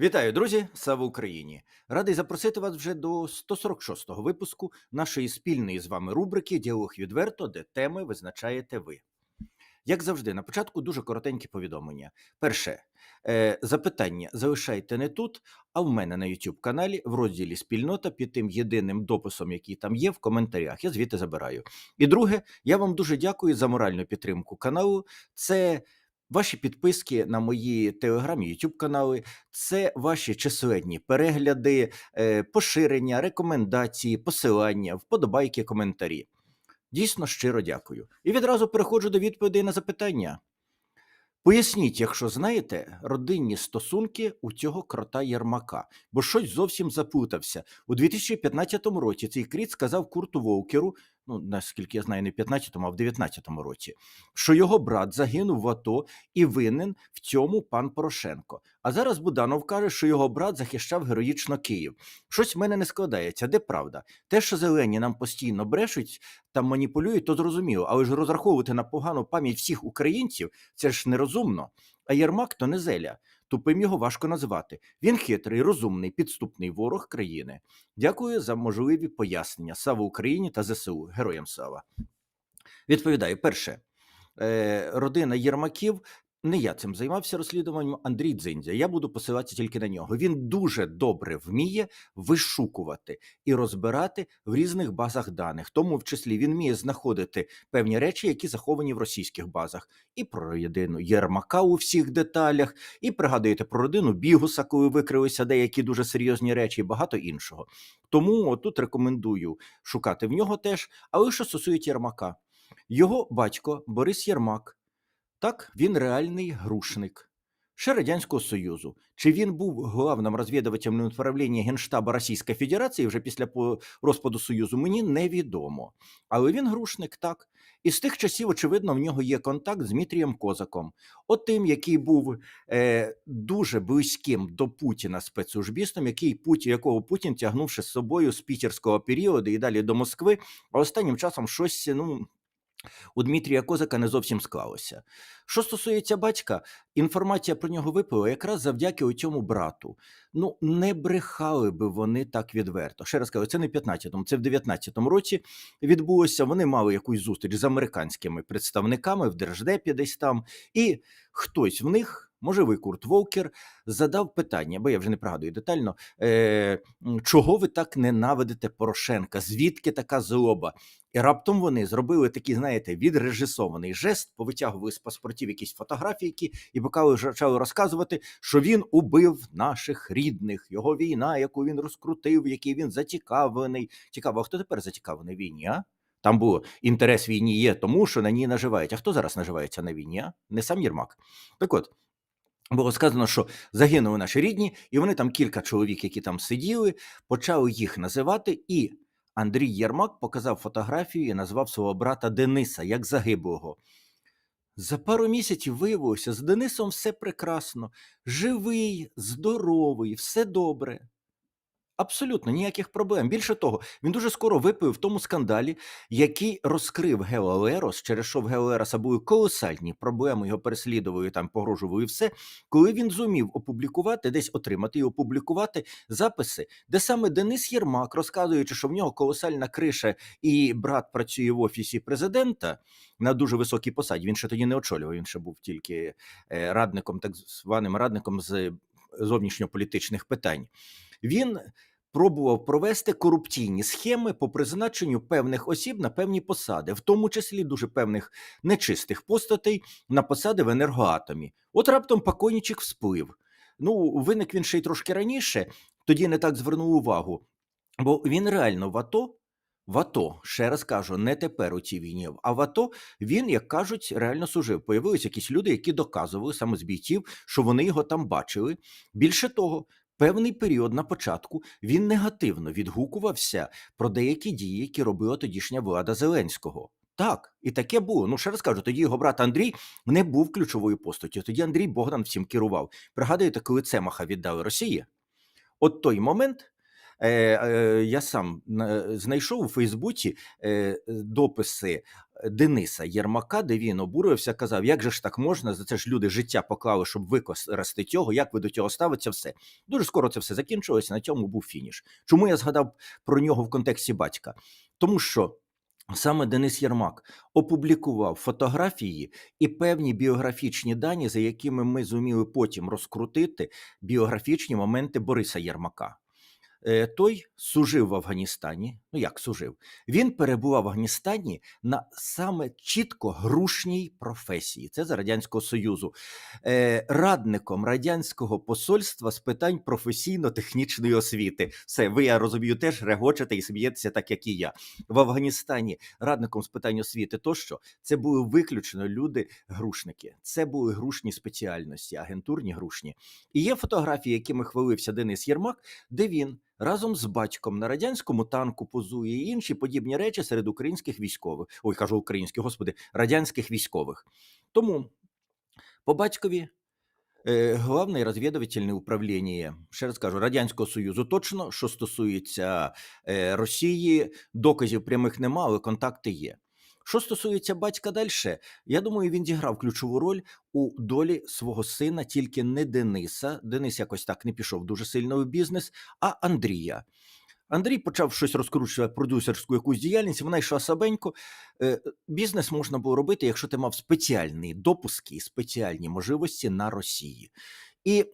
Вітаю, друзі! Слава Україні! Радий запросити вас вже до 146-го випуску нашої спільної з вами рубрики Діалог відверто, де теми визначаєте ви. Як завжди, на початку дуже коротенькі повідомлення. Перше е, запитання залишайте не тут, а в мене на YouTube каналі в розділі Спільнота під тим єдиним дописом, який там є, в коментарях. Я звідти забираю. І друге, я вам дуже дякую за моральну підтримку каналу. Це ваші підписки на мої телеграм і YouTube канали, це ваші численні перегляди, е, поширення, рекомендації, посилання, вподобайки, коментарі. Дійсно щиро дякую. І відразу переходжу до відповідей на запитання. Поясніть, якщо знаєте, родинні стосунки у цього крота Єрмака, бо щось зовсім заплутався. У 2015 році цей кріт сказав Курту Волкеру, ну наскільки я знаю, не в 15-му, а в 19-му році, що його брат загинув в АТО і винен в цьому пан Порошенко. А зараз Буданов каже, що його брат захищав героїчно Київ. Щось в мене не складається. Де правда? Те, що зелені нам постійно брешуть та маніпулюють, то зрозуміло, але ж розраховувати на погану пам'ять всіх українців це ж нерозумно. А Єрмак то не зеля. Тупим його важко назвати. Він хитрий, розумний, підступний ворог країни. Дякую за можливі пояснення. Слава Україні та ЗСУ. Героям слава. Відповідаю, перше, е, родина Єрмаків. Не я цим займався розслідуванням Андрій Дзиндзя. Я буду посилатися тільки на нього. Він дуже добре вміє вишукувати і розбирати в різних базах даних. Тому в числі він вміє знаходити певні речі, які заховані в російських базах, і про родину Єрмака у всіх деталях, і пригадуєте про родину Бігуса, коли викрилися деякі дуже серйозні речі, і багато іншого. Тому тут рекомендую шукати в нього теж. Але що стосується Єрмака, його батько Борис Єрмак. Так, він реальний грушник ще Радянського Союзу. Чи він був главним розвідувачем управління Генштабу Російської Федерації вже після розпаду Союзу, мені невідомо. Але він грушник, так. І з тих часів, очевидно, в нього є контакт з Дмитрієм Козаком, от тим, який був е, дуже близьким до Путіна спецслужбістом, який Путін, якого Путін тягнувши з собою з пітерського періоду і далі до Москви, а останнім часом щось ну, у Дмитрія Козака не зовсім склалося. Що стосується батька, інформація про нього випила якраз завдяки цьому брату. Ну, не брехали би вони так відверто. Ще раз кажу, це не в 15-му, це в 19-му році відбулося. Вони мали якусь зустріч з американськими представниками в держдепі десь там, і хтось в них. Можливий Курт Волкер задав питання, бо я вже не пригадую детально, е, чого ви так ненавидите Порошенка? Звідки така злоба? І раптом вони зробили такий, знаєте, відрежисований жест, повитягували з паспортів якісь фотографії, і поки почали розказувати, що він убив наших рідних, його війна, яку він розкрутив, який він зацікавлений. Цікаво, а хто тепер зацікавлений війні? а? Там було інтерес війні є, тому що на ній наживають. А хто зараз наживається на війні? а? Не сам Єрмак. Так от. Було сказано, що загинули наші рідні, і вони там кілька чоловік, які там сиділи, почали їх називати. І Андрій Єрмак показав фотографію і назвав свого брата Дениса як загиблого. За пару місяців виявилося, з Денисом все прекрасно, живий, здоровий, все добре. Абсолютно ніяких проблем. Більше того, він дуже скоро випив в тому скандалі, який розкрив Геолерос, через що в Геолероса були колосальні проблеми, його переслідували, там погрожували все. Коли він зумів опублікувати, десь отримати і опублікувати записи, де саме Денис Єрмак, розказуючи, що в нього колосальна криша, і брат працює в офісі президента на дуже високій посаді. Він ще тоді не очолював, він ще був тільки е, радником, так званим радником з зовнішньополітичних питань. Він пробував провести корупційні схеми по призначенню певних осіб на певні посади, в тому числі дуже певних нечистих постатей на посади в енергоатомі. От раптом покойничок всплив. Ну, виник він ще й трошки раніше, тоді не так звернув увагу, бо він реально в АТО. В АТО, ще раз кажу, не тепер у цій війні, а в АТО він, як кажуть, реально служив. Появилися якісь люди, які доказували саме з бійців, що вони його там бачили. Більше того, певний період на початку він негативно відгукувався про деякі дії, які робила тодішня влада Зеленського. Так, і таке було. Ну, ще раз кажу, тоді його брат Андрій не був ключовою постаттю. Тоді Андрій Богдан всім керував. Пригадуєте, коли Цемаха віддали Росії? От той момент. Е, е, я сам е, знайшов у Фейсбуці е, дописи Дениса Єрмака, де він обурився, казав, як же ж так можна, за це ж люди життя поклали, щоб використати цього, як ви до цього ставиться, все. Дуже скоро це все закінчилося, на цьому був фініш. Чому я згадав про нього в контексті батька? Тому що саме Денис Єрмак опублікував фотографії і певні біографічні дані, за якими ми зуміли потім розкрутити біографічні моменти Бориса Єрмака. Е, Той служив в Афганістані. Ну як служив? Він перебував в Афганістані на саме чітко грушній професії. Це за радянського союзу, Е, радником радянського посольства з питань професійно-технічної освіти. Все, ви я розумію, теж регочете і смієтеся, так як і я в Афганістані. Радником з питань освіти, тощо це були виключно люди-грушники. Це були грушні спеціальності, агентурні грушні. І є фотографії, якими хвалився Денис Єрмак, де він разом з батьком на радянському танку позує і інші подібні речі серед українських військових. Ой, кажу українських, господи, радянських військових. Тому по батькові е, головне розвідувальне управління, ще раз кажу, Радянського Союзу точно, що стосується е, Росії, доказів прямих нема, але контакти є. Що стосується батька далі, я думаю, він зіграв ключову роль у долі свого сина, тільки не Дениса. Денис якось так не пішов дуже сильно в бізнес, а Андрія. Андрій почав щось розкручувати продюсерську якусь діяльність, вона йшла слабенько. Е, Бізнес можна було робити, якщо ти мав спеціальні допуски і спеціальні можливості на Росії. І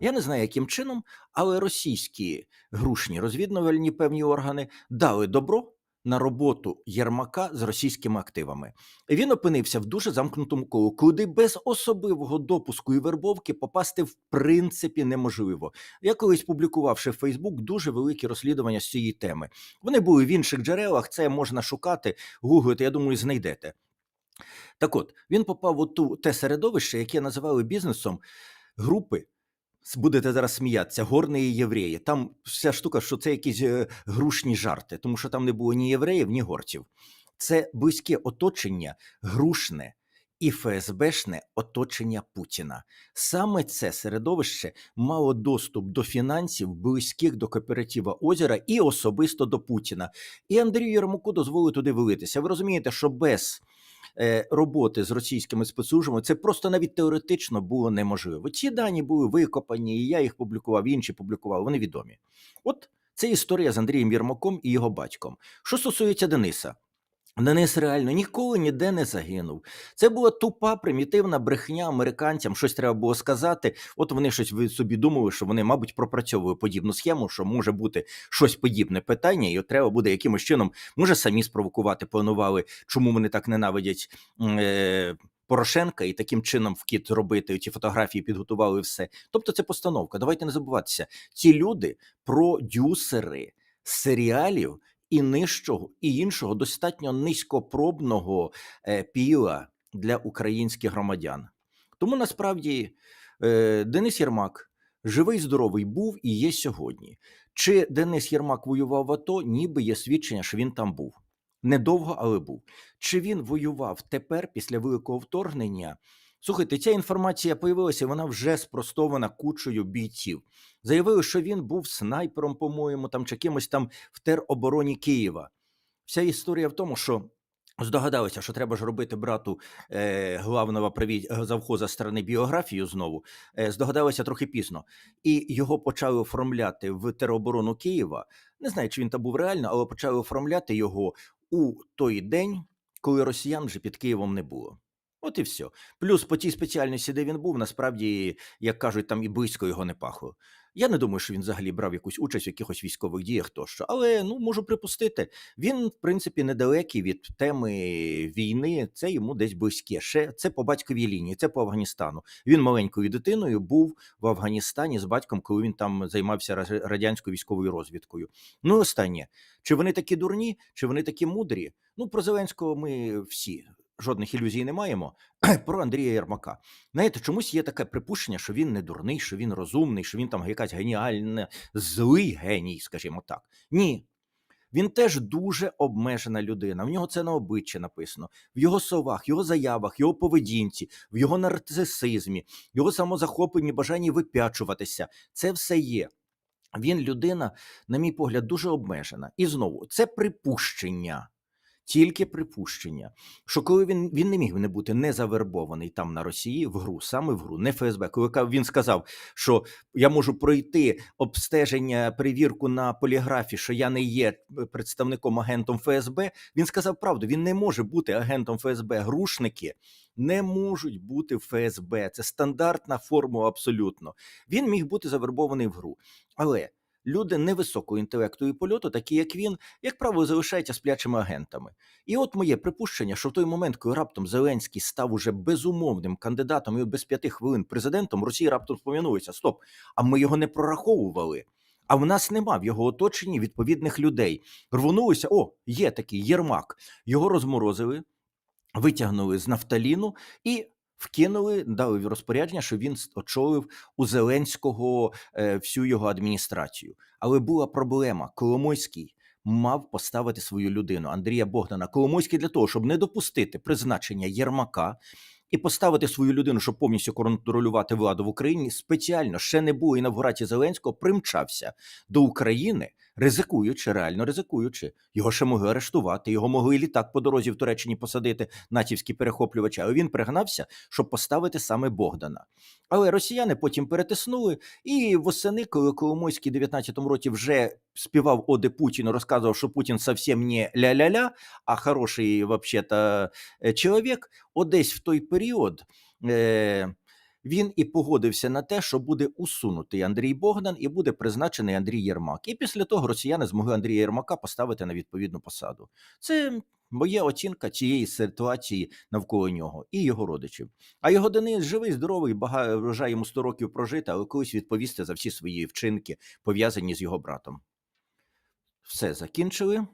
я не знаю, яким чином, але російські грушні розвідувальні певні органи дали добро на роботу Єрмака з російськими активами. Він опинився в дуже замкнутому колу, куди без особливого допуску і вербовки попасти в принципі неможливо. Я колись публікувавши в Фейсбук дуже великі розслідування з цієї теми. Вони були в інших джерелах, це можна шукати, гуглити, я думаю, знайдете. Так от, він попав у ту те середовище, яке називали бізнесом групи. Будете зараз сміятися, горні євреї. Там вся штука, що це якісь е, грушні жарти, тому що там не було ні євреїв, ні горців. Це близьке оточення, грушне і ФСБшне оточення Путіна. Саме це середовище мало доступ до фінансів, близьких до кооператива озера і особисто до Путіна. І Андрію Єрмаку дозволили туди вилитися. Ви розумієте, що без роботи з російськими спецслужбами це просто навіть теоретично було неможливо. Ці дані були викопані, і я їх публікував, інші публікували, вони відомі. От це історія з Андрієм Єрмаком і його батьком. Що стосується Дениса. Денис реально ніколи ніде не загинув. Це була тупа примітивна брехня американцям. Щось треба було сказати. От вони щось собі думали, що вони, мабуть, пропрацьовують подібну схему, що може бути щось подібне питання, і от треба буде якимось чином, може, самі спровокувати, планували, чому вони так ненавидять. Е- Порошенка і таким чином вкіт робити ті фотографії, підготували все. Тобто, це постановка. Давайте не забуватися. Ці люди продюсери серіалів і нижчого, і іншого достатньо низькопробного е, піла для українських громадян. Тому насправді е, Денис Єрмак живий, здоровий був і є сьогодні. Чи Денис Єрмак воював в АТО? Ніби є свідчення, що він там був. Недовго, але був. Чи він воював тепер після великого вторгнення? Слухайте, ця інформація появилася, вона вже спростована кучою бійців. Заявили, що він був снайпером, по-моєму, там чи кимось там в теробороні Києва. Вся історія в тому, що здогадалися, що треба ж робити брату е, главного праві... е, завхоза сторони біографію знову. Е, здогадалися трохи пізно. І його почали оформляти в тероборону Києва. Не знаю, чи він там був реально, але почали оформляти його у той день, коли росіян вже під Києвом не було. От і все. Плюс по тій спеціальності, де він був, насправді, як кажуть, там і близько його не пахло. Я не думаю, що він взагалі брав якусь участь в якихось військових діях тощо, але ну можу припустити. Він, в принципі, недалекий від теми війни. Це йому десь близьке. Ще це по батьковій лінії, це по Афганістану. Він маленькою дитиною був в Афганістані з батьком, коли він там займався радянською військовою розвідкою. Ну, і останнє, чи вони такі дурні, чи вони такі мудрі? Ну, про Зеленського ми всі. Жодних ілюзій не маємо про Андрія Єрмака. Знаєте, чомусь є таке припущення, що він не дурний, що він розумний, що він там якась геніальна, злий геній, скажімо так. Ні. Він теж дуже обмежена людина. В нього це на обличчі написано, в його словах, його заявах, його поведінці, в його нарцисизмі, його самозахопленні, бажанні вип'ячуватися. Це все є. Він людина, на мій погляд, дуже обмежена. І знову це припущення. Тільки припущення, що коли він, він не міг не бути не завербований там на Росії в гру, саме в гру, не ФСБ. Коли він сказав, що я можу пройти обстеження, перевірку на поліграфі, що я не є представником агентом ФСБ. Він сказав правду, він не може бути агентом ФСБ. Грушники не можуть бути в ФСБ. Це стандартна формула абсолютно. Він міг бути завербований в гру. Але люди невисокого інтелекту і польоту, такі як він, як правило, залишаються сплячими агентами. І от моє припущення, що в той момент, коли раптом Зеленський став уже безумовним кандидатом і без п'яти хвилин президентом, Росії раптом спом'янулися: стоп, а ми його не прораховували. А в нас нема в його оточенні відповідних людей. Рвонулися, о, є такий Єрмак. Його розморозили, витягнули з нафталіну і вкинули, дали в розпорядження, що він очолив у Зеленського е, всю його адміністрацію. Але була проблема. Коломойський мав поставити свою людину Андрія Богдана. Коломойський для того, щоб не допустити призначення Єрмака. І поставити свою людину, щоб повністю контролювати владу в Україні, спеціально ще не було інавгурації Зеленського, примчався до України, ризикуючи, реально ризикуючи. Його ще могли арештувати, його могли літак по дорозі в Туреччині посадити натівські перехоплювачі. Але він пригнався, щоб поставити саме Богдана. Але росіяни потім перетиснули, і восени, коли Коломойський в 19-му році вже співав оди Путіну, розказував, що Путін зовсім не ля-ля-ля, а хороший, вообще-то, е, чоловік, одесь в той період. Е- він і погодився на те, що буде усунутий Андрій Богдан і буде призначений Андрій Єрмак. І після того росіяни змогли Андрія Єрмака поставити на відповідну посаду. Це моя оцінка цієї ситуації навколо нього і його родичів. А його Денис живий, здоровий, бага... вважає йому 100 років прожити, але колись відповісти за всі свої вчинки, пов'язані з його братом. Все закінчили.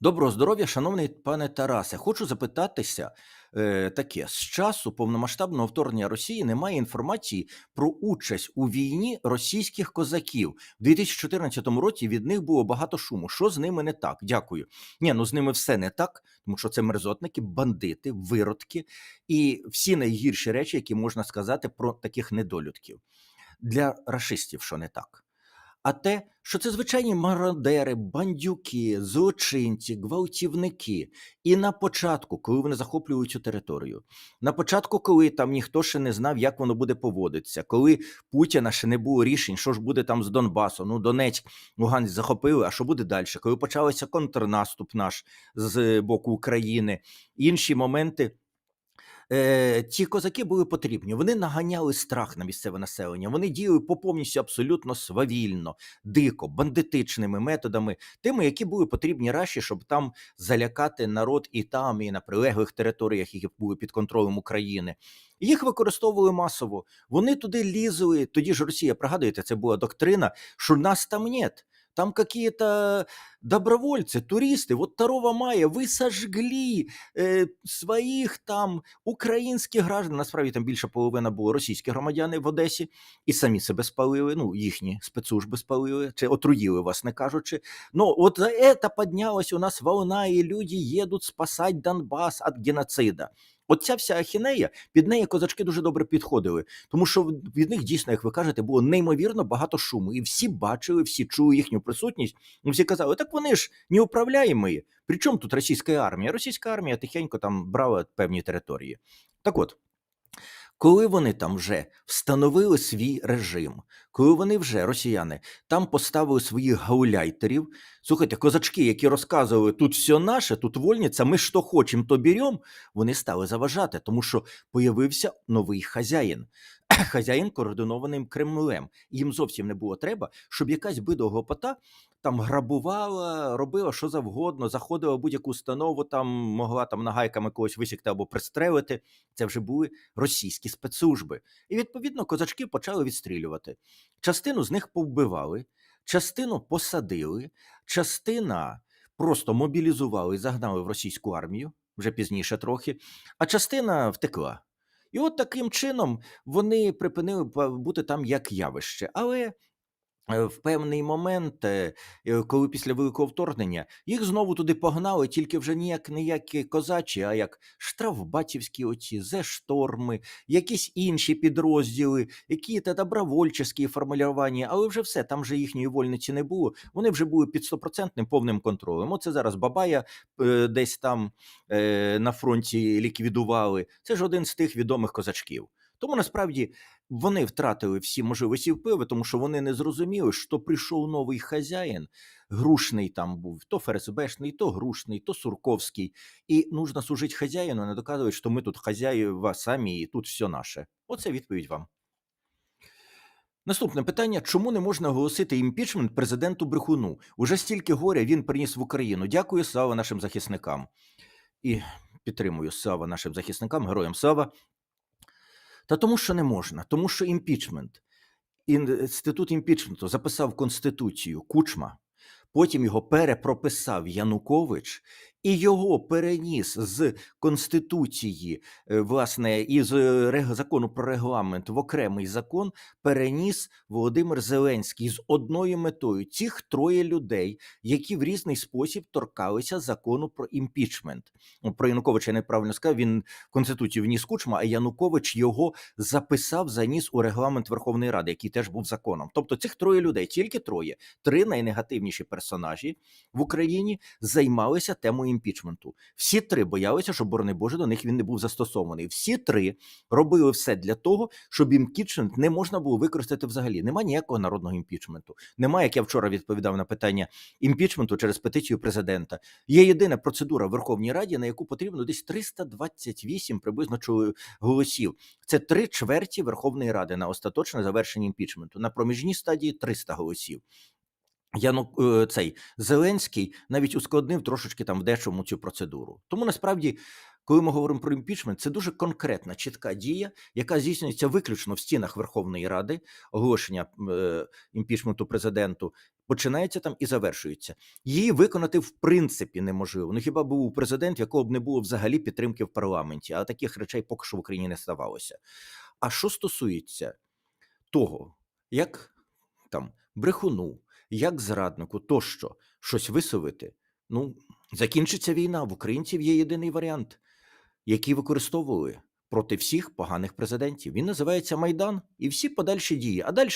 Доброго здоров'я, шановний пане Тарасе. Хочу запитатися е, таке: з часу повномасштабного вторгнення Росії немає інформації про участь у війні російських козаків. У 2014 році від них було багато шуму. Що з ними не так? Дякую. Ні, ну з ними все не так, тому що це мерзотники, бандити, виродки і всі найгірші речі, які можна сказати про таких недолюдків. Для рашистів, що не так а те, що це звичайні мародери, бандюки, злочинці, гвалтівники. І на початку, коли вони захоплюють цю територію, на початку, коли там ніхто ще не знав, як воно буде поводитися, коли Путіна ще не було рішень, що ж буде там з Донбасом, ну Донецьк, Луганськ захопили, а що буде далі? Коли почався контрнаступ наш з боку України, інші моменти. Е, ті козаки були потрібні. Вони наганяли страх на місцеве населення. Вони діяли по повністю абсолютно свавільно, дико, бандитичними методами, тими, які були потрібні Раші, щоб там залякати народ і там, і на прилеглих територіях, які були під контролем України. Їх використовували масово. Вони туди лізли. Тоді ж Росія, пригадуєте, це була доктрина, що нас там нет Там какие-то добровольцы, туристы. Вот 2 мая вы сожгли е, своїх там українських граждан. Насправді там більше половина було російські громадяни в Одесі, і самі себе спалили. Ну, їхні спецслужби спалили, чи отруїли вас, не кажучи. Ну, от за это поднялась у нас волна, і люди їдуть спасати Донбас від геноцида. От ця вся ахінея, під неї козачки дуже добре підходили, тому що від них дійсно, як ви кажете, було неймовірно багато шуму, і всі бачили, всі чули їхню присутність. І всі казали, так вони ж неуправляємі. Причому тут російська армія? Російська армія тихенько там брала певні території. Так от. Коли вони там вже встановили свій режим, коли вони вже росіяни там поставили своїх гауляйтерів, слухайте, козачки, які розказували тут все наше, тут вольниця, ми що хочемо, то беремо, вони стали заважати, тому що появився новий хазяїн. Хазяїн координованим Кремлем. Їм зовсім не було треба, щоб якась бидогопота там грабувала, робила що завгодно, заходила в будь-яку установу, там могла там нагайками когось висікти або пристрелити. Це вже були російські спецслужби. І відповідно козачки почали відстрілювати. Частину з них повбивали, частину посадили, частина просто мобілізували загнали в російську армію вже пізніше трохи, а частина втекла. І от таким чином вони припинили бути там як явище. Але в певний момент, е, е, коли після великого вторгнення їх знову туди погнали, тільки вже ніяк не як козачі, а як штрафбатівські оці, зешторми, якісь інші підрозділи, які та добровольчі формулювання, але вже все, там вже їхньої вольниці не було. Вони вже були під стопроцентним повним контролем. Оце зараз Бабая е, десь там е, на фронті ліквідували. Це ж один з тих відомих козачків. Тому насправді вони втратили всі можливості впливу, тому що вони не зрозуміли, що прийшов новий хазяїн, грушний там був, то ФРСБшний, то грушний, то Сурковський. І нужно служити хазяїну, не доказувати, що ми тут хазяїва самі і тут все наше. Оце відповідь вам. Наступне питання: чому не можна оголосити імпічмент президенту Брехуну? Уже стільки горя він приніс в Україну. Дякую, слава нашим захисникам. І підтримую слава нашим захисникам, героям слава. Та тому, що не можна, тому що імпічмент, інститут імпічменту записав Конституцію Кучма, потім його перепрописав Янукович, і його переніс з Конституції, е, власне, із е, закону про регламент в окремий закон, переніс Володимир Зеленський з одною метою цих троє людей, які в різний спосіб торкалися закону про імпічмент. Ну, Про Януковича я неправильно сказав. Він в Конституцію вніс Кучма, а Янукович його записав, заніс у регламент Верховної Ради, який теж був законом. Тобто цих троє людей, тільки троє, три найнегативніші персонажі в Україні займалися темою імпічменту. Всі три боялися, щоб, борони Боже, до них він не був застосований. Всі три робили все для того, щоб імпічмент не можна було використати взагалі. Немає ніякого народного імпічменту. Немає, як я вчора відповідав на питання імпічменту через петицію президента. Є єдина процедура в Верховній Раді, на яку потрібно десь 328 приблизно голосів. Це три чверті Верховної Ради на остаточне завершення імпічменту. На проміжній стадії 300 голосів. Яну е, цей Зеленський навіть ускладнив трошечки там в дечому цю процедуру. Тому насправді, коли ми говоримо про імпічмент, це дуже конкретна чітка дія, яка здійснюється виключно в стінах Верховної Ради. Оголошення е, імпічменту президенту починається там і завершується. Її виконати в принципі неможливо. Ну хіба був президент, якого б не було взагалі підтримки в парламенті, а таких речей поки що в Україні не ставалося. А що стосується того, як там брехуну, як зраднику, тощо щось висовити, ну закінчиться війна. В українців є єдиний варіант, який використовували проти всіх поганих президентів. Він називається Майдан і всі подальші дії. А далі,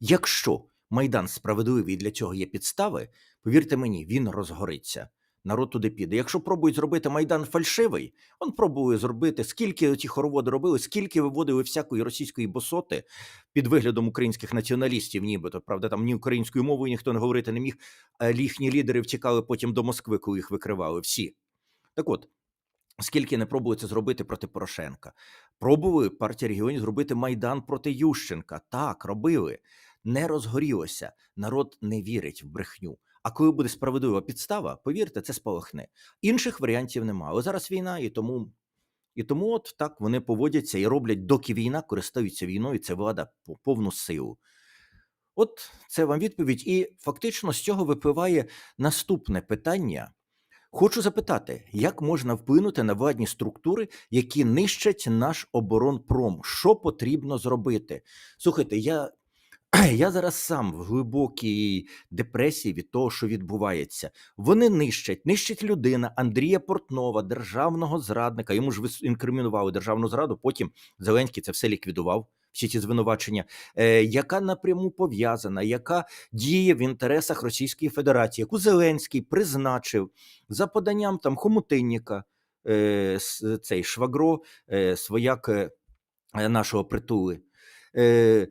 якщо Майдан справедливий і для цього є підстави, повірте мені, він розгориться. Народ туди піде. Якщо пробують зробити Майдан фальшивий, он пробує зробити, скільки ті хороводи робили, скільки виводили всякої російської босоти під виглядом українських націоналістів, нібито правда, там ні українською мовою ніхто не говорити не міг. Їхні лідери втікали потім до Москви, коли їх викривали. Всі так от. Скільки не пробували це зробити проти Порошенка, пробували партія регіонів зробити майдан проти Ющенка. Так, робили. Не розгорілося. Народ не вірить в брехню. А коли буде справедлива підстава, повірте, це спалахне. Інших варіантів немає. Але зараз війна, і тому і тому, от так вони поводяться і роблять, доки війна користуються війною. Це влада по повну силу. От це вам відповідь. І фактично з цього випливає наступне питання. Хочу запитати, як можна вплинути на владні структури, які нищать наш оборонпром? Що потрібно зробити? Слухайте, я, я зараз сам в глибокій депресії від того, що відбувається. Вони нищать, нищить людина Андрія Портнова, державного зрадника. Йому ж інкримінували державну зраду. Потім Зеленський це все ліквідував. Всі ці звинувачення, е, яка напряму пов'язана, яка діє в інтересах Російської Федерації, яку Зеленський призначив за поданням там Хомутинніка, е, цей Швагро, е, свояк е, нашого притули. Е,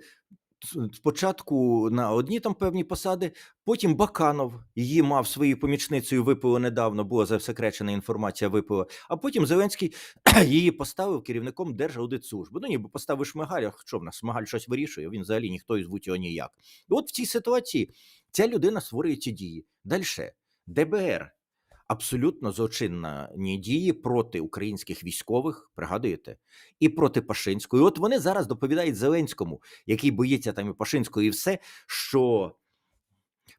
спочатку на одні там певні посади, потім Баканов її мав своєю помічницею випило недавно, була засекречена інформація випила. А потім Зеленський її поставив керівником Держаудитслужби. Ну ніби поставив Шмигаля. Що в нас Шмигаль щось вирішує? Він взагалі ніхто і звуть його ніяк. І от в цій ситуації ця людина створює ці дії. Далі ДБР. Абсолютно злочинні дії проти українських військових, пригадуєте, і проти Пашинської. От вони зараз доповідають Зеленському, який боїться там і Пашинської, і все, що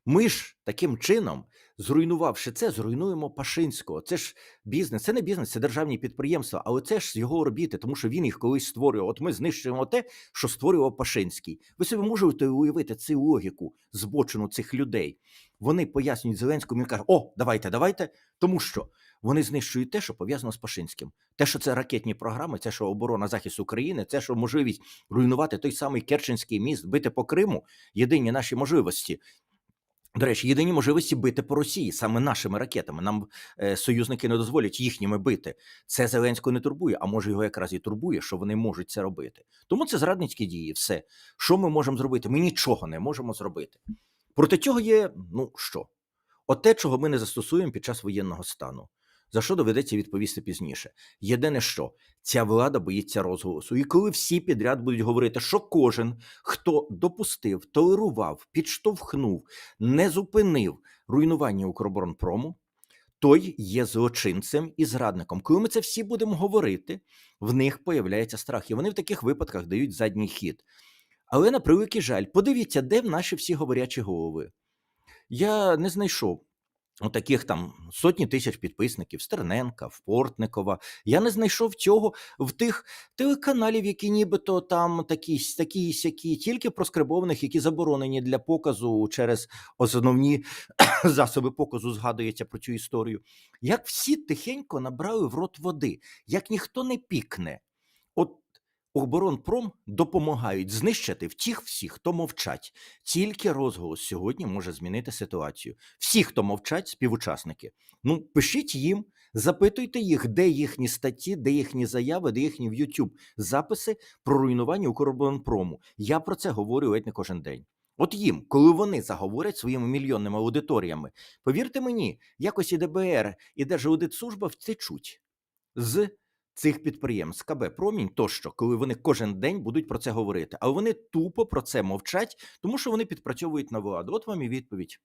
ми ж таким чином зруйнувавши це, зруйнуємо Пашинського. Це ж бізнес, це не бізнес, це державні підприємства, але це ж його робіти, тому що він їх колись створював. От ми знищуємо те, що створював Пашинський. Ви собі можете уявити цю логіку збочену цих людей. Вони пояснюють Зеленському, він каже: О, давайте, давайте, тому що вони знищують те, що пов'язано з Пашинським. Те, що це ракетні програми, це що оборона захист України, це що можливість руйнувати той самий Керченський міст, бити по Криму. Єдині наші можливості. До речі, єдині можливості бити по Росії саме нашими ракетами. Нам е, союзники не дозволять їхніми бити. Це Зеленського не турбує, а може його якраз і турбує, що вони можуть це робити. Тому це зрадницькі дії. Все, що ми можемо зробити? Ми нічого не можемо зробити. Проти цього є ну що? От те, чого ми не застосуємо під час воєнного стану. За що доведеться відповісти пізніше? Єдине, що ця влада боїться розголосу. І коли всі підряд будуть говорити, що кожен, хто допустив, толерував, підштовхнув, не зупинив руйнування Укроборонпрому, той є злочинцем і зрадником. Коли ми це всі будемо говорити, в них появляється страх, і вони в таких випадках дають задній хід. Але на превеликий жаль, подивіться, де наші всі говорячі голови. Я не знайшов таких там сотні тисяч підписників Стерненка, в Портникова. Я не знайшов цього в тих телеканалів, які нібито там такі, такі сякі, тільки проскрибованих, які заборонені для показу через основні засоби показу, згадується про цю історію. Як всі тихенько набрали в рот води, як ніхто не пікне. Оборонпром допомагають знищити втіх всіх, хто мовчать. Тільки розголос сьогодні може змінити ситуацію. Всі, хто мовчать, співучасники. Ну, пишіть їм, запитуйте їх, де їхні статті, де їхні заяви, де їхні в YouTube записи про руйнування Укроборонпрому. Я про це говорю ледь не кожен день. От їм, коли вони заговорять своїми мільйонними аудиторіями, повірте мені, якось і ДБР, і Держаудитслужба втечуть з цих підприємств КБ Промінь тощо, коли вони кожен день будуть про це говорити, але вони тупо про це мовчать, тому що вони підпрацьовують на владу. От вам і відповідь.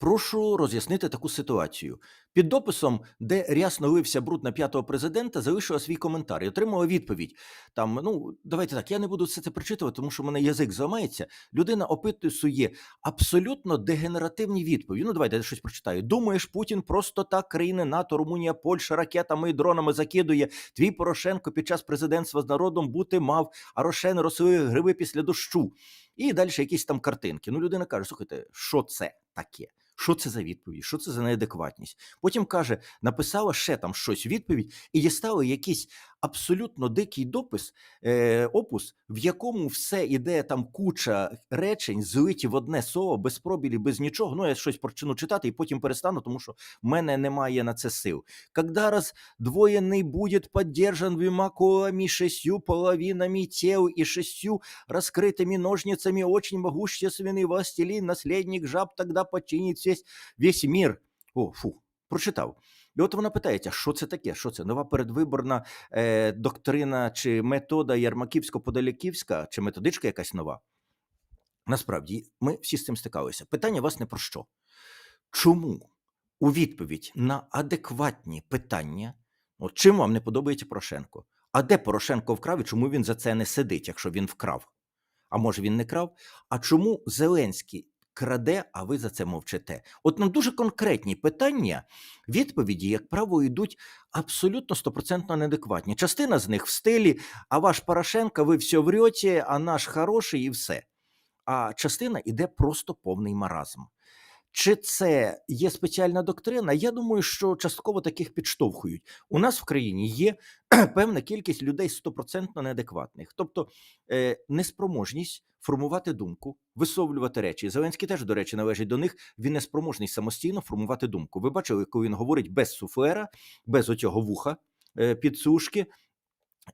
Прошу роз'яснити таку ситуацію. Під дописом, де рясно лився бруд на п'ятого президента, залишила свій коментар і отримала відповідь. Там, ну давайте так, я не буду все це прочитувати, тому що в мене язик зламається. Людина описує абсолютно дегенеративні відповіді. Ну, давайте я щось прочитаю. Думаєш, Путін просто так країни НАТО, Румунія, Польща ракетами і дронами закидує. Твій Порошенко під час президентства з народом бути мав, а Рошен росли гриби після дощу. І далі якісь там картинки. Ну, людина каже: слухайте, що це таке? Що це за відповідь? Що це за неадекватність? Потім каже, написала ще там щось відповідь, і дістала якийсь абсолютно дикий допис, е, опус, в якому все іде там куча речень, злиті в одне слово, без пробілів, без нічого. Ну, я щось почну читати і потім перестану, тому що в мене немає на це сил. Когда раздвоенный будет поддержан двумя колами, шестью половинами тел и шестью раскрытыми ножницами, очень могущественный властелин, наследник жаб, тогда подчинить весь, весь мир. О, фу, прочитав. І от вона питається, що це таке? Що це? Нова передвиборна е, доктрина чи метода Ярмаківсько-Подоляківська, чи методичка якась нова? Насправді, ми всі з цим стикалися. Питання вас не про що. Чому у відповідь на адекватні питання, от чим вам не подобається Порошенко? А де Порошенко вкрав і чому він за це не сидить, якщо він вкрав? А може він не крав? А чому Зеленський краде, а ви за це мовчите? От на дуже конкретні питання відповіді, як правило, йдуть абсолютно стопроцентно неадекватні. Частина з них в стилі: а ваш Порошенко, ви все врете, а наш хороший, і все. А частина іде просто повний маразм. Чи це є спеціальна доктрина? Я думаю, що частково таких підштовхують. У нас в країні є певна кількість людей стопроцентно неадекватних, тобто е, неспроможність формувати думку, висловлювати речі. Зеленський теж, до речі, належить до них. Він неспроможний самостійно формувати думку. Ви бачили, коли він говорить без суфлера, без оцього вуха е, підсушки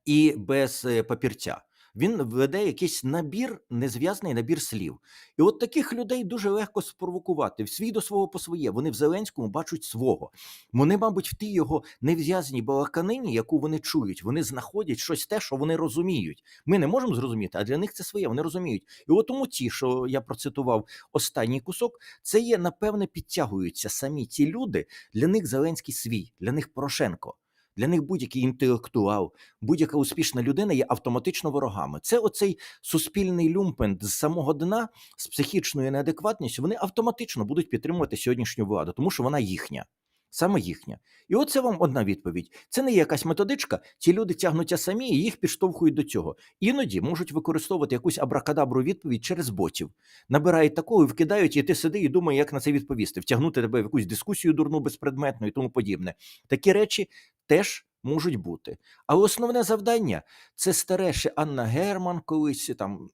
і без е, папірця він веде якийсь набір, незв'язний набір слів. І от таких людей дуже легко спровокувати свій до свого по своє. Вони в Зеленському бачать свого. Вони, мабуть, в тій його нев'язній балаканині, яку вони чують, вони знаходять щось те, що вони розуміють. Ми не можемо зрозуміти, а для них це своє. Вони розуміють. І от тому ті, що я процитував останній кусок, це є напевне підтягуються самі ті люди. Для них Зеленський свій, для них Порошенко. Для них будь-який інтелектуал, будь-яка успішна людина є автоматично ворогами. Це оцей суспільний люмпен з самого дна, з психічною неадекватністю. Вони автоматично будуть підтримувати сьогоднішню владу, тому що вона їхня. Саме їхня. І оце вам одна відповідь. Це не є якась методичка. Ці люди тягнуться самі і їх підштовхують до цього. Іноді можуть використовувати якусь абракадабру відповідь через ботів. Набирають такого і вкидають, і ти сиди і думаєш, як на це відповісти, втягнути тебе в якусь дискусію дурну, безпредметну і тому подібне. Такі речі теж можуть бути. Але основне завдання це старе ще Анна Герман, колись там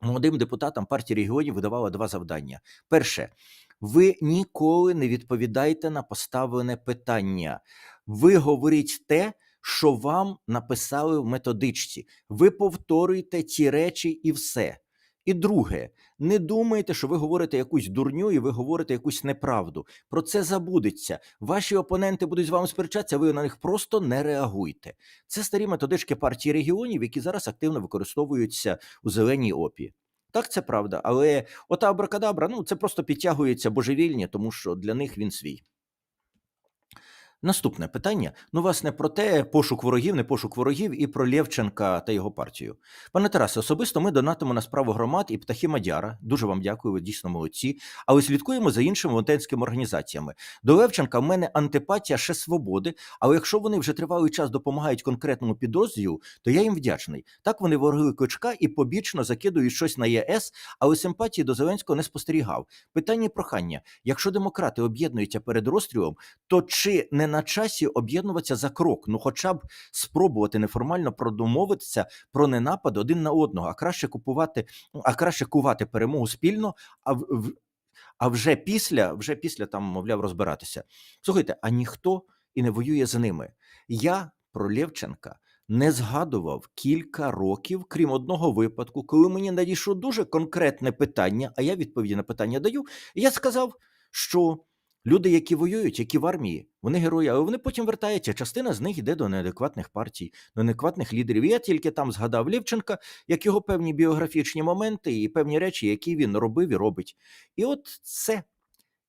молодим депутатам партії регіонів видавала два завдання. Перше. Ви ніколи не відповідаєте на поставлене питання. Ви говоріть те, що вам написали в методичці. Ви повторюєте ті речі і все. І друге, не думайте, що ви говорите якусь дурню і ви говорите якусь неправду. Про це забудеться. Ваші опоненти будуть з вами сперечатися, ви на них просто не реагуйте. Це старі методички партії регіонів, які зараз активно використовуються у зеленій опі. Так, це правда, але ота абракадабра, ну це просто підтягується божевільні, тому що для них він свій. Наступне питання. Ну, власне, про те, пошук ворогів, не пошук ворогів, і про Лєвченка та його партію. Пане Тарасе, особисто ми донатимо на справу громад і птахи Мадяра. Дуже вам дякую, ви дійсно молодці. Але слідкуємо за іншими волонтерськими організаціями. До Левченка в мене антипатія ще свободи. Але якщо вони вже тривалий час допомагають конкретному підрозділу, то я їм вдячний. Так вони вороги кличка і побічно закидують щось на ЄС, але симпатії до Зеленського не спостерігав. Питання і прохання: якщо демократи об'єднуються перед розстрілом, то чи не на часі об'єднуватися за крок? Ну, хоча б спробувати неформально продомовитися про ненапад один на одного, а краще купувати, а краще кувати перемогу спільно, а в. а вже після, вже після там, мовляв, розбиратися. Слухайте, а ніхто і не воює з ними. Я про Лєвченка не згадував кілька років, крім одного випадку, коли мені надійшло дуже конкретне питання, а я відповіді на питання даю. Я сказав, що люди, які воюють, які в армії, вони герої, але вони потім вертаються. Частина з них йде до неадекватних партій, до неадекватних лідерів. Я тільки там згадав Лівченка, як його певні біографічні моменти і певні речі, які він робив і робить. І от це.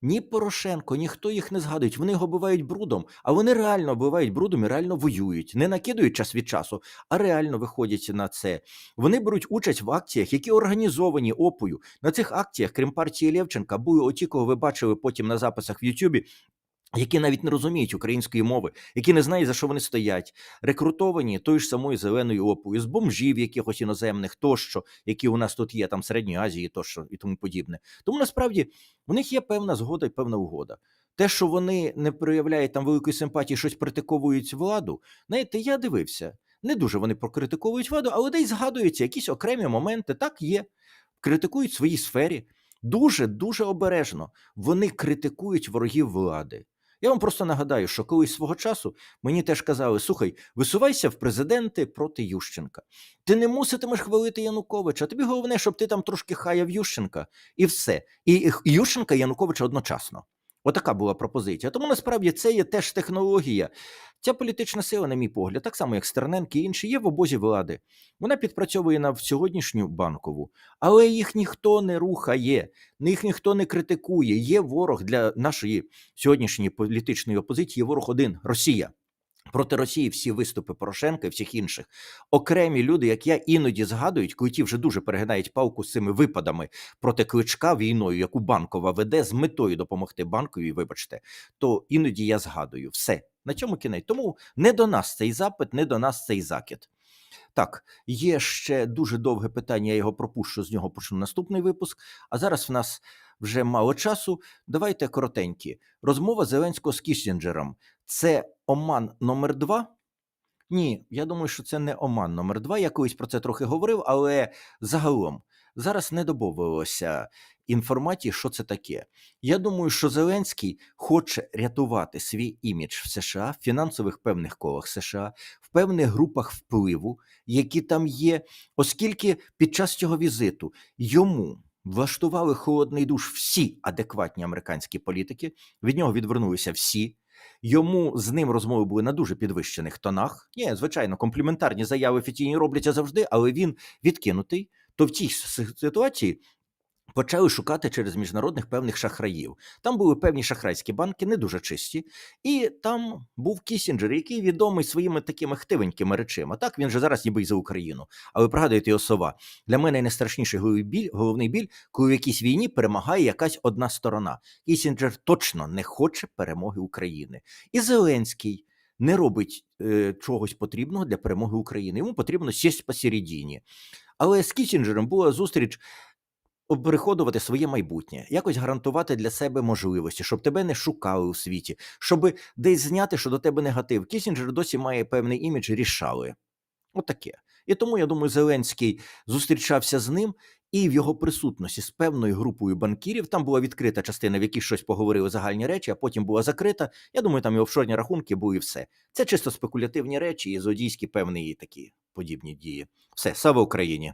Ні Порошенко, ніхто їх не згадують. Вони його бувають брудом, а вони реально бувають брудом і реально воюють. Не накидують час від часу, а реально виходять на це. Вони беруть участь в акціях, які організовані опою. На цих акціях, крім партії Лєвченка, були оті, кого ви бачили потім на записах в Ютубі. Які навіть не розуміють української мови, які не знають за що вони стоять, рекрутовані тою ж самою зеленою опою з бомжів, якихось іноземних, тощо, які у нас тут є, там в Середньої Азії, тощо і тому подібне. Тому насправді у них є певна згода і певна угода. Те, що вони не проявляють там великої симпатії, щось критикують владу. Знаєте, я дивився. Не дуже вони прокритикують владу, але десь згадуються якісь окремі моменти. Так є. Критикують в своїй сфері. Дуже дуже обережно. Вони критикують ворогів влади. Я вам просто нагадаю, що колись свого часу мені теж казали: слухай, висувайся в президенти проти Ющенка. Ти не муситимеш хвалити Януковича. Тобі головне, щоб ти там трошки хаяв Ющенка, і все. І Ющенка і Януковича одночасно. Отака була пропозиція. Тому насправді це є теж технологія. Ця політична сила, на мій погляд, так само як Стерненки і інші, є в обозі влади. Вона підпрацьовує на сьогоднішню банкову, але їх ніхто не рухає, їх ніхто не критикує. Є ворог для нашої сьогоднішньої політичної опозиції. Є ворог один Росія. Проти Росії всі виступи Порошенка і всіх інших окремі люди, як я іноді згадують, коли ті вже дуже перегинають палку з цими випадами проти кличка війною, яку банкова веде з метою допомогти банкові. Вибачте, то іноді я згадую все на цьому кінець. Тому не до нас цей запит, не до нас цей закид. Так, є ще дуже довге питання. Я його пропущу з нього. Почну наступний випуск. А зараз в нас вже мало часу. Давайте коротенькі. Розмова Зеленського з Кіссінджером. Це оман номер два. Ні, я думаю, що це не оман номер два. Я колись про це трохи говорив, але загалом зараз не добавилося інформації, що це таке. Я думаю, що Зеленський хоче рятувати свій імідж в США, в фінансових певних колах США, в певних групах впливу, які там є, оскільки під час цього візиту йому. Влаштували холодний душ всі адекватні американські політики. Від нього відвернулися всі. Йому з ним розмови були на дуже підвищених тонах. Ні, звичайно, компліментарні заяви офіційні робляться завжди, але він відкинутий. То в цій ситуації почали шукати через міжнародних певних шахраїв. Там були певні шахрайські банки, не дуже чисті, і там був Кісінджер, який відомий своїми такими хтивенькими речима. Так він же зараз ніби й за Україну. Але пригадуєте його слова. Для мене найстрашніший біль, головний біль, коли в якійсь війні перемагає якась одна сторона. Кісінджер точно не хоче перемоги України. І Зеленський не робить е, чогось потрібного для перемоги України. Йому потрібно сість посередині. Але з Кісінджером була зустріч переходувати своє майбутнє, якось гарантувати для себе можливості, щоб тебе не шукали у світі, щоб десь зняти, що до тебе негатив. Кісінджер досі має певний імідж рішали. Отаке. І тому я думаю, Зеленський зустрічався з ним. І в його присутності з певною групою банкірів там була відкрита частина, в якій щось поговорили загальні речі, а потім була закрита. Я думаю, там і офшорні рахунки були і все. Це чисто спекулятивні речі і злодійські певні такі подібні дії. Все, слава Україні!